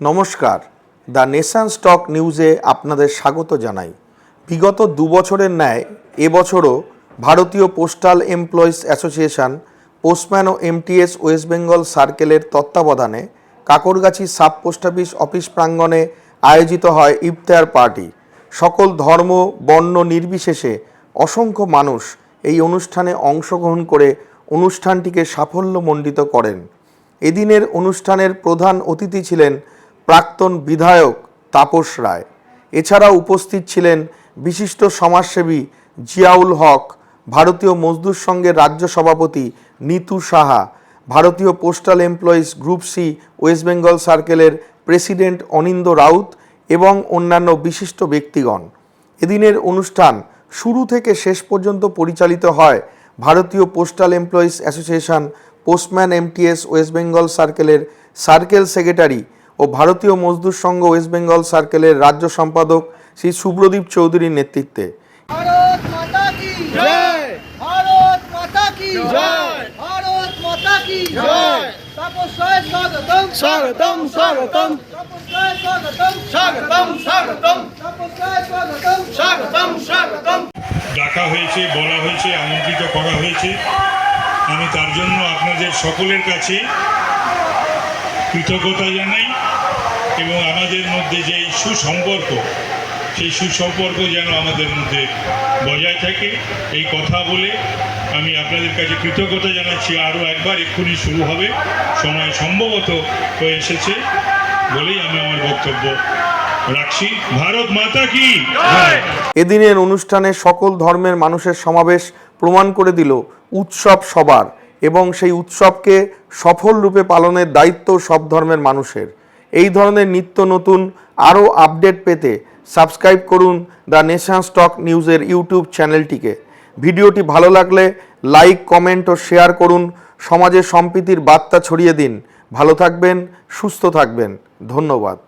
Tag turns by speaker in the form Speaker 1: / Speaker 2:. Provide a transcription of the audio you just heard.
Speaker 1: নমস্কার। The nation stock নিউজে আপনাদের স্বাগত জানাই। বিগত দু বছরের ন্যায় এবছরও Bharatiya postal employees association, postman ও এমটিএস ওয়েস্ট বেঙ্গল সার্কেলের তত্ত্বাবধানে Kakargachhi sub post office office প্রাঙ্গণে আয়োজিত হয় ইফতার পার্টি। সকল ধর্ম, বর্ণ নির্বিশেষে অসংখ্য মানুষ এই অনুষ্ঠানে অংশগ্রহণ করে অনুষ্ঠানটিকে সাফল্যমণ্ডিত করেন। এদিনের অনুষ্ঠানের প্রধান অতিথি ছিলেন প্রাক্তন বিধায়ক তাপস রায়। এছাড়াও উপস্থিত ছিলেন বিশিষ্ট সমাজসেবী জিয়াউল হক, ভারতীয় মজদুর সংঘের রাজ্য সভাপতি Nitu Saha, Bharatiya postal employees group C West Bengal সার্কেলের প্রেসিডেন্ট অনিন্দ রাউত এবং অন্যান্য বিশিষ্ট ব্যক্তিগণ। এদিনের অনুষ্ঠান শুরু থেকে শেষ পর্যন্ত পরিচালিত হয় Bharatiya postal employees association postman MTS West Bengal সার্কেলের সার্কেল সেক্রেটারি ও ভারতীয় মজদুর সংঘ ওয়েস্ট বেঙ্গল সার্কেলের রাজ্য সম্পাদক শ্রী শুভ্রদীপ চৌধুরীর নেতৃত্বে।
Speaker 2: ভারত মাতা কি?
Speaker 3: জয়।
Speaker 2: ভারত মাতা কি?
Speaker 3: জয়।
Speaker 2: ভারত মাতা কি?
Speaker 3: জয়।
Speaker 2: তপস্যায় স্বাগতম।
Speaker 3: স্বাগতম স্বাগতম।
Speaker 2: তপস্যায় স্বাগতম।
Speaker 3: স্বাগতম স্বাগতম।
Speaker 2: তপস্যায় স্বাগতম।
Speaker 3: স্বাগতম স্বাগতম।
Speaker 4: ডাকা হয়েছে বলা হয়েছে আমন্ত্রিত করা হয়েছে। আমি তার জন্য আপনাদের সকলের কাছে কৃতজ্ঞতা জানাই এবং আমাদের মধ্যে যে এই সুসম্পর্ক সেই সুসম্পর্ক যেন আমাদের মধ্যে বজায় থাকে। এই কথা বলে আমি আপনাদের কাছে কৃতজ্ঞতা জানাচ্ছি। আরও একবার এক্ষুনি শুরু হবে। সময় সম্ভবত হয়ে এসেছে বলেই আমি আমার বক্তব্য রাখছি। ভারত মাতা কি?
Speaker 1: এদিনের অনুষ্ঠানে সকল ধর্মের মানুষের সমাবেশ প্রমাণ করে দিল উৎসব সবার। এবং সেই উৎসবকে সফল রূপে পালনের দায়িত্ব সব ধর্মের মানুষের। এই ধরনের নিত্য নতুন আরও আপডেট পেতে সাবস্ক্রাইব করুন দ্য নেশন স্টক নিউজের ইউটিউব চ্যানেলটিকে। ভিডিওটি ভালো লাগলে লাইক, কমেন্ট ও শেয়ার করুন। সমাজে সম্প্রীতির বার্তা ছড়িয়ে দিন। ভালো থাকবেন, সুস্থ থাকবেন। ধন্যবাদ।